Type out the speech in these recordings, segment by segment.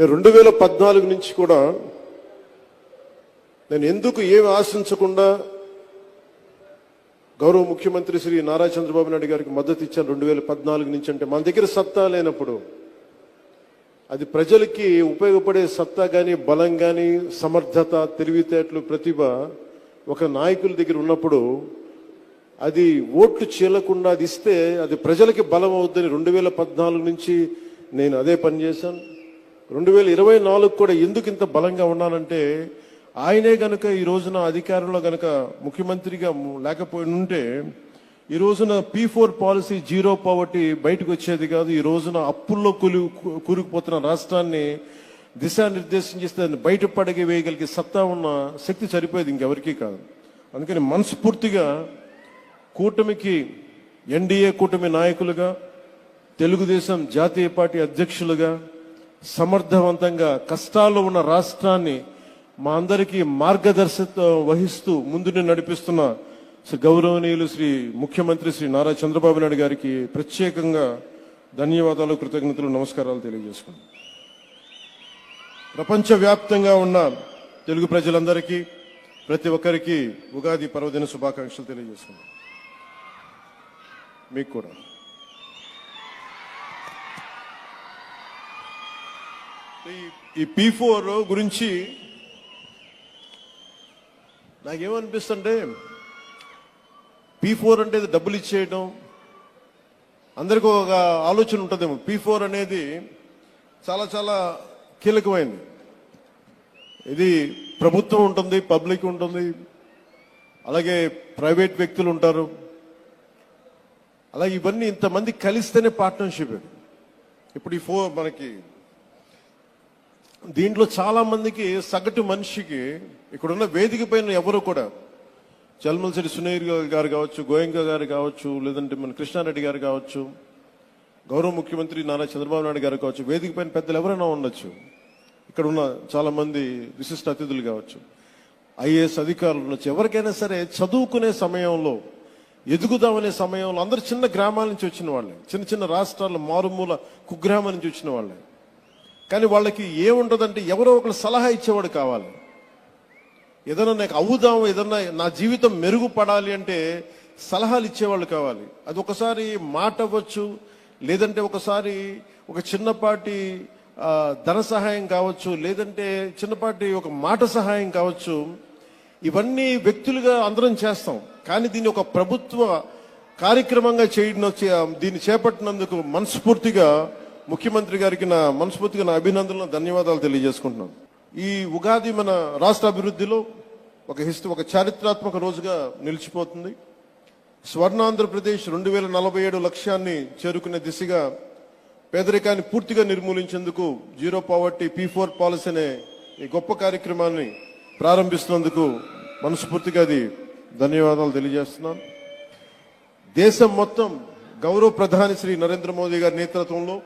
నేను రెండు వేల పద్నాలుగు నుంచి కూడా నేను ఎందుకు ఏమి ఆశించకుండా గౌరవ ముఖ్యమంత్రి శ్రీ నారా చంద్రబాబు నాయుడు గారికి మద్దతు ఇచ్చాను రెండు వేల పద్నాలుగు నుంచి అంటే మన దగ్గర సత్తా లేనప్పుడు. అది ప్రజలకి ఉపయోగపడే సత్తా కానీ బలం కానీ సమర్థత తెలివితేటలు ప్రతిభ ఒక నాయకుల దగ్గర ఉన్నప్పుడు అది ఓట్లు చీలకుండా అది ఇస్తే అది ప్రజలకి బలం అవుద్దని రెండు వేల పద్నాలుగు నుంచి నేను అదే పని చేశాను. రెండు వేల ఇరవై నాలుగు కూడా ఎందుకు ఇంత బలంగా ఉన్నానంటే ఆయనే గనక ఈ రోజున అధికారంలో గనక ముఖ్యమంత్రిగా లేకపోయి ఉంటే ఈ రోజున P four policy zero poverty బయటకు వచ్చేది కాదు. ఈ రోజున అప్పుల్లో కూలి కూరుకుపోతున్న రాష్ట్రాన్ని దిశానిర్దేశం చేస్తే దాన్ని బయటపడగి వేయగలిగే సత్తా ఉన్న శక్తి సరిపోయేది ఇంకెవరికీ కాదు. అందుకని మనస్ఫూర్తిగా కూటమికి ఎన్డీఏ కూటమి నాయకులుగా తెలుగుదేశం జాతీయ పార్టీ అధ్యక్షులుగా సమర్థవంతంగా కష్టాల్లో ఉన్న రాష్ట్రాన్ని మా అందరికీ మార్గదర్శకత్వం వహిస్తూ ముందుని నడిపిస్తున్న శ్రీ గౌరవనీయులు శ్రీ ముఖ్యమంత్రి శ్రీ నారా చంద్రబాబు నాయుడు గారికి ప్రత్యేకంగా ధన్యవాదాలు కృతజ్ఞతలు నమస్కారాలు తెలియజేసుకున్నాను ప్రపంచవ్యాప్తంగా ఉన్న తెలుగు ప్రజలందరికీ ప్రతి ఒక్కరికి ఉగాది పర్వదిన శుభాకాంక్షలు తెలియజేసుకున్నాను మీకు కూడా. ఈ- ఈ పీ ఫోర్ గురించి నాకేమనిపిస్తుంటే పీ ఫోర్ అంటే డబ్బులు ఇచ్చేయడం అందరికీ ఒక ఆలోచన ఉంటుందేమో పీ ఫోర్ అనేది చాలా చాలా కీలకమైనది ఇది ప్రభుత్వం ఉంటుంది పబ్లిక్ ఉంటుంది అలాగే ప్రైవేట్ వ్యక్తులు ఉంటారు అలాగే ఇవన్నీ ఇంతమంది కలిస్తేనే పార్ట్నర్షిప్ ఇప్పుడు ఈ ఫోర్ మనకి దీంట్లో చాలా మందికి సగటు మనిషికి ఇక్కడున్న వేదిక పైన ఎవరు కూడా చల్మల్సిరి సునీర్ గారు కావచ్చు గోయంక గారు కావచ్చు లేదంటే మన కృష్ణారెడ్డి గారు కావచ్చు గౌరవ ముఖ్యమంత్రి నారా చంద్రబాబు నాయుడు గారు కావచ్చు వేదిక పైన పెద్దలు ఎవరైనా ఉండొచ్చు. ఇక్కడ ఉన్న చాలా మంది విశిష్ట అతిథులు కావచ్చు. ఐఏఎస్ అధికారులు ఉండొచ్చు. ఎవరికైనా సరే చదువుకునే సమయంలో ఎదుగుదామనే సమయంలో అందరు చిన్న గ్రామాల నుంచి వచ్చిన వాళ్ళే. చిన్న చిన్న రాష్ట్రాల మారుమూల కుగ్రామం నుంచి వచ్చిన వాళ్ళే. కానీ వాళ్ళకి ఏముంటదంటే ఎవరో ఒకరు సలహా ఇచ్చేవాడు కావాలి. ఏదైనా నాకు అవుదాం ఏదన్నా నా జీవితం మెరుగుపడాలి అంటే సలహాలు ఇచ్చేవాళ్ళు కావాలి. అది ఒకసారి మాట అవ్వచ్చు లేదంటే ఒకసారి ఒక చిన్నపాటి ధన సహాయం కావచ్చు లేదంటే చిన్నపాటి ఒక మాట సహాయం కావచ్చు. ఇవన్నీ వ్యక్తులుగా అందరం చేస్తాం. కానీ దీన్ని ఒక ప్రభుత్వ కార్యక్రమంగా చేయడం దీన్ని చేపట్టినందుకు మనస్ఫూర్తిగా ముఖ్యమంత్రి గారికి నా మనస్ఫూర్తిగా నా అభినందనలు ధన్యవాదాలు తెలియజేసుకుంటున్నాను. ఈ ఉగాది మన రాష్ట్ర అభివృద్ధిలో ఒక హిస్ట ఒక చారిత్రాత్మక రోజుగా నిలిచిపోతుంది. స్వర్ణాంధ్రప్రదేశ్ రెండు వేల నలభై ఏడు లక్ష్యాన్ని చేరుకునే దిశగా పేదరికాన్ని పూర్తిగా నిర్మూలించేందుకు zero poverty P four policy అనే ఈ గొప్ప కార్యక్రమాన్ని ప్రారంభిస్తున్నందుకు మనస్ఫూర్తిగా అది ధన్యవాదాలు తెలియజేస్తున్నాను. దేశం మొత్తం గౌరవ ప్రధాని శ్రీ నరేంద్ర మోదీ గారి నేతృత్వంలో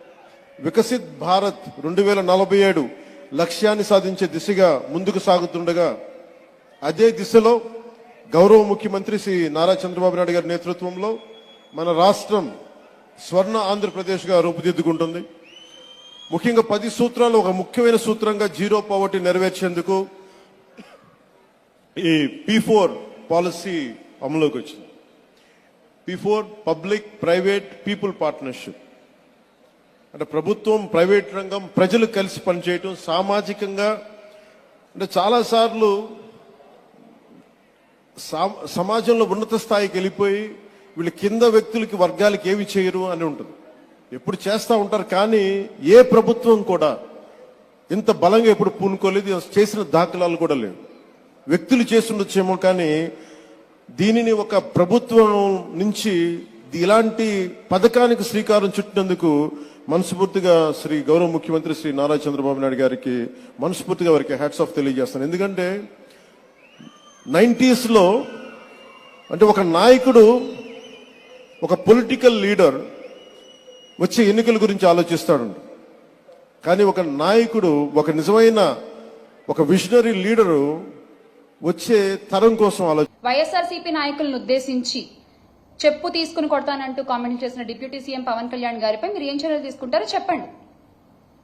వికసిత్ భారత్ రెండు వేల నలభై ఏడు లక్ష్యాన్ని సాధించే దిశగా ముందుకు సాగుతుండగా అదే దిశలో గౌరవ ముఖ్యమంత్రి శ్రీ నారా చంద్రబాబు నాయుడు గారి నేతృత్వంలో మన రాష్ట్రం స్వర్ణ ఆంధ్రప్రదేశ్గా రూపుదిద్దుకుంటుంది. ముఖ్యంగా పది సూత్రాలు ఒక ముఖ్యమైన సూత్రంగా జీరో పావర్టీ నెరవేర్చేందుకు ఈ పీ ఫోర్ పాలసీ అమలులోకి వచ్చింది. P four public private people partnership. అంటే ప్రభుత్వం ప్రైవేట్ రంగం ప్రజలు కలిసి పనిచేయటం సామాజికంగా అంటే చాలాసార్లు సా- సమాజంలో ఉన్నత స్థాయికి వెళ్ళిపోయి వీళ్ళు కింద వ్యక్తులకి వర్గాలకి ఏమి చేయరు అని ఉంటుంది. ఎప్పుడు చేస్తూ ఉంటారు కానీ ఏ ప్రభుత్వం కూడా ఇంత బలంగా ఎప్పుడు పూనుకోలేదు చేసిన దాఖలాలు కూడా లేవు. వ్యక్తులు చేస్తుండొచ్చేమో కానీ దీనిని ఒక ప్రభుత్వం నుంచి ఇలాంటి పథకానికి శ్రీకారం చుట్టినందుకు మనస్ఫూర్తిగా శ్రీ గౌరవ ముఖ్యమంత్రి శ్రీ నారా చంద్రబాబు నాయుడు గారికి మనస్ఫూర్తిగా వారికి హ్యాట్స్ ఆఫ్ తెలియజేస్తాను. ఎందుకంటే నైంటీస్లో అంటే ఒక నాయకుడు ఒక పొలిటికల్ లీడర్ వచ్చే ఎన్నికల గురించి ఆలోచిస్తాడు. కానీ ఒక నాయకుడు ఒక నిజమైన ఒక విజనరీ లీడరు వచ్చే తరం కోసం ఆలోచి వైఎస్ఆర్సీపీ నాయకులను ఉద్దేశించి చెప్పు తీసుకుని కొడతానంటూ కామెంట్ చేసిన డిప్యూటీ సీఎం పవన్ కళ్యాణ్ గారిపై మీరు ఏం చర్యలు తీసుకుంటారో చెప్పండి.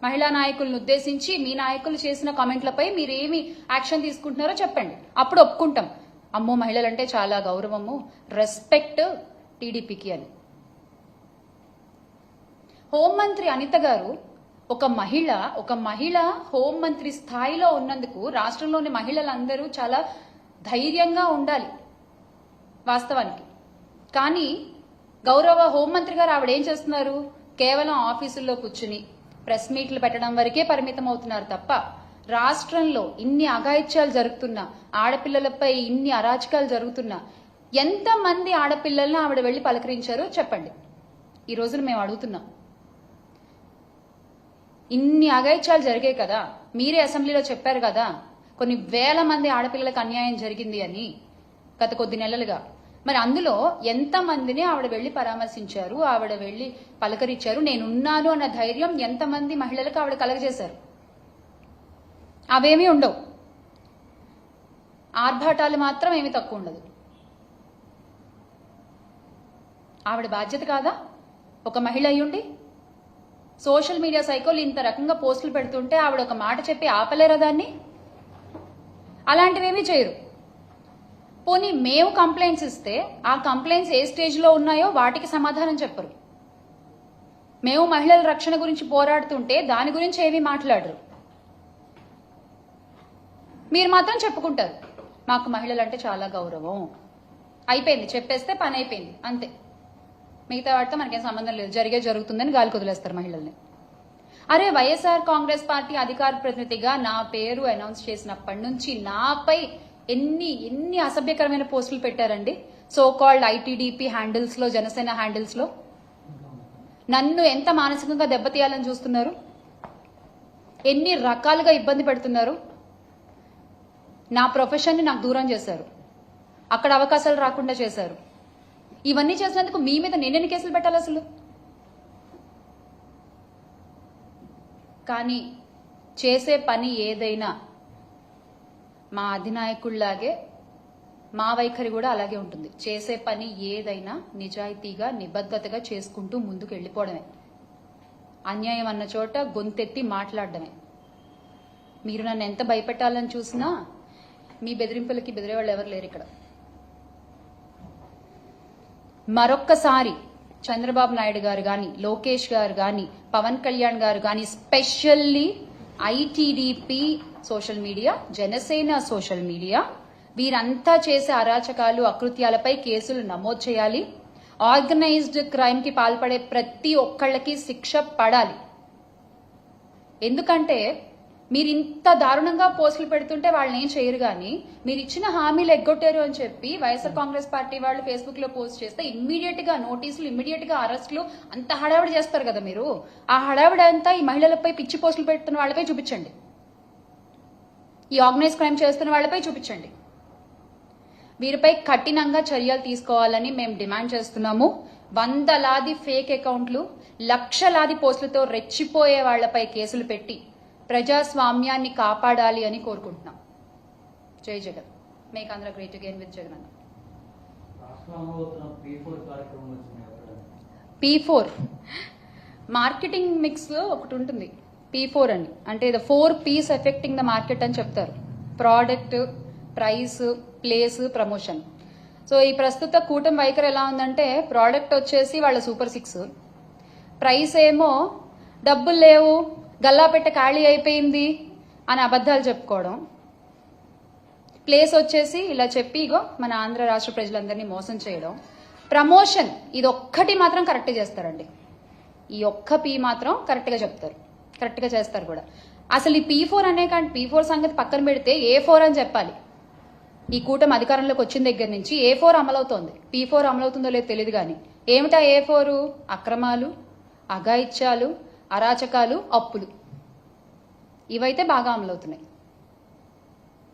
మహిళా నాయకులను ఉద్దేశించి మీ నాయకులు చేసిన కామెంట్లపై మీరు ఏమి యాక్షన్ తీసుకుంటున్నారో చెప్పండి. అప్పుడు ఒప్పుకుంటాం. అమ్మో మహిళలంటే చాలా గౌరవము రెస్పెక్ట్ టీడీపీకి అని. హోంమంత్రి అనిత గారు ఒక మహిళ ఒక మహిళ హోంమంత్రి స్థాయిలో ఉన్నందుకు రాష్ట్రంలోని మహిళలందరూ చాలా ధైర్యంగా ఉండాలి. వాస్తవానికి. కానీ గౌరవ హోంమంత్రి గారు ఆవిడ ఏం చేస్తున్నారు? కేవలం ఆఫీసుల్లో కూర్చుని ప్రెస్ మీట్లు పెట్టడం వరకే పరిమితం అవుతున్నారు తప్ప రాష్ట్రంలో ఇన్ని అఘాయిత్యాలు జరుగుతున్నా ఆడపిల్లలపై ఇన్ని అరాచకాలు జరుగుతున్నా ఎంతమంది ఆడపిల్లల్ని ఆవిడ వెళ్ళి పలకరించారో చెప్పండి. ఈ రోజున మేము అడుగుతున్నాం. ఇన్ని అఘాయిత్యాలు జరిగాయి కదా మీరే అసెంబ్లీలో చెప్పారు కదా కొన్ని వేల మంది ఆడపిల్లలకు అన్యాయం జరిగింది అని గత కొద్ది నెలలుగా. మరి అందులో ఎంతమందిని ఆవిడ వెళ్ళి పరామర్శించారు ఆవిడ వెళ్ళి పలకరించారు నేనున్నాను అన్న ధైర్యం ఎంతమంది మహిళలకు ఆవిడ కలగజేశారు? అవేమీ ఉండవు. ఆర్భాటాలు మాత్రం ఏమీ తక్కువ ఉండదు. ఆవిడ బాధ్యత కాదా? ఒక మహిళ అయ్యుండి సోషల్ మీడియా సైకోలు ఇంత రకంగా పోస్టులు పెడుతుంటే ఆవిడ ఒక మాట చెప్పి ఆపలేరా దాన్ని? అలాంటివేమీ చేయరు. పోనీ మేము కంప్లైంట్స్ ఇస్తే ఆ కంప్లైంట్స్ ఏ స్టేజ్లో ఉన్నాయో వాటికి సమాధానం చెప్పరు. మేము మహిళల రక్షణ గురించి పోరాడుతుంటే దాని గురించి ఏమీ మాట్లాడరు. మీరు మాత్రం చెప్పుకుంటారు మాకు మహిళలు అంటే చాలా గౌరవం. అయిపోయింది చెప్పేస్తే పని అయిపోయింది అంతే. మిగతా వాటితో మనకేం సంబంధం లేదు జరిగే జరుగుతుందని గాలి కుదిలేస్తారు మహిళల్ని. అరే వైఎస్ఆర్ కాంగ్రెస్ పార్టీ అధికార ప్రతినిధిగా నా పేరు అనౌన్స్ చేసినప్పటి నుంచి నాపై ఎన్ని ఎన్ని అసభ్యకరమైన పోస్టులు పెట్టారండి? సో కాల్డ్ ఐటీడీపీ హ్యాండిల్స్లో జనసేన హ్యాండిల్స్లో. నన్ను ఎంత మానసికంగా దెబ్బతీయాలని చూస్తున్నారు? ఎన్ని రకాలుగా ఇబ్బంది పెడుతున్నారు? నా ప్రొఫెషన్ని నాకు దూరం చేశారు. అక్కడ అవకాశాలు రాకుండా చేశారు. ఇవన్నీ చేసినందుకు మీ మీద నేనెన్ని కేసులు పెట్టాలి అసలు? కానీ చేసే పని ఏదైనా మా అధినాయకుల్లాగే మా వైఖరి కూడా అలాగే ఉంటుంది. చేసే పని ఏదైనా నిజాయితీగా నిబద్ధతగా చేసుకుంటూ ముందుకు వెళ్ళిపోవడమే. అన్యాయం అన్న చోట గొంతెత్తి మాట్లాడడమే. మీరు నన్ను ఎంత భయపెట్టాలని చూసినా మీ బెదిరింపులకి బెదిరేవాళ్ళు ఎవరు లేరు ఇక్కడ. మరొక్కసారి చంద్రబాబు నాయుడు గారు కానీ లోకేష్ గారు కానీ పవన్ కళ్యాణ్ గారు కానీ specially ITDP social media Janasena social media. వీరంతా చేసే అరాచకాలు అకృత్యాలపై కేసులు నమోదు చేయాలి. ఆర్గనైజ్డ్ క్రైమ్కి పాల్పడే ప్రతి ఒక్కళ్ళకి శిక్ష పడాలి. ఎందుకంటే మీరు ఇంత దారుణంగా పోస్టులు పెడుతుంటే వాళ్ళని ఏం చేయరు కానీ మీరు ఇచ్చిన హామీలు ఎగ్గొట్టారు అని చెప్పి వైఎస్ఆర్ కాంగ్రెస్ పార్టీ వాళ్ళు ఫేస్బుక్లో పోస్ట్ చేస్తే ఇమ్మీడియట్గా నోటీసులు ఇమ్మీడియట్గా అరెస్టులు అంత హడావిడి చేస్తారు కదా మీరు. ఆ హడావిడి అంతా ఈ మహిళలపై పిచ్చి పోస్టులు పెడుతున్న వాళ్ళపై చూపించండి. ఈ ఆర్గనైజ్ క్రైమ్ చేస్తున్న వాళ్ళపై చూపించండి. వీరిపై కఠినంగా చర్యలు తీసుకోవాలని మేము డిమాండ్ చేస్తున్నాము. వందలాది ఫేక్ అకౌంట్లు లక్షలాది పోస్టులతో రెచ్చిపోయే వాళ్ళపై కేసులు పెట్టి ప్రజాస్వామ్యాన్ని కాపాడాలి అని కోరుకుంటున్నాం. జై Jagan. Make Andhra great again with Jagan P four marketing mix ఒకటి ఉంటుంది. పీ ఫోర్ అని. అంటే the four Ps affecting the market అని చెప్తారు. Product price place promotion so ఈ ప్రస్తుత కూటమి వైఖరి ఎలా ఉందంటే ప్రోడక్ట్ వచ్చేసి వాళ్ళ సూపర్ సిక్స్ ప్రైస్ ఏమో డబ్బులు లేవు గల్లాపెట్ట ఖాళీ అయిపోయింది అని అబద్ధాలు చెప్పుకోవడం. ప్లేస్ వచ్చేసి ఇలా చెప్పి ఇగో మన ఆంధ్ర రాష్ట్ర ప్రజలందరినీ మోసం చేయడం. ప్రమోషన్ ఇది ఒక్కటి మాత్రం కరెక్ట్ చేస్తారండి. ఈ ఒక్క పీ మాత్రం కరెక్ట్గా చెప్తారు. కరెక్ట్గా చేస్తారు కూడా. అసలు ఈ పీ ఫోర్ అనే కానీ పీ ఫోర్ సంగతి పక్కన పెడితే ఏ ఫోర్ అని చెప్పాలి. ఈ కూటమి అధికారంలోకి వచ్చిన దగ్గర నుంచి ఏ ఫోర్ అమలవుతోంది. పీ ఫోర్ అమలవుతుందో లేదో తెలియదు కానీ ఏమిటా ఏ ఫోరు? అక్రమాలు అఘాయిత్యాలు అరాచకాలు అప్పులు. ఇవైతే బాగా అమలవుతున్నాయి.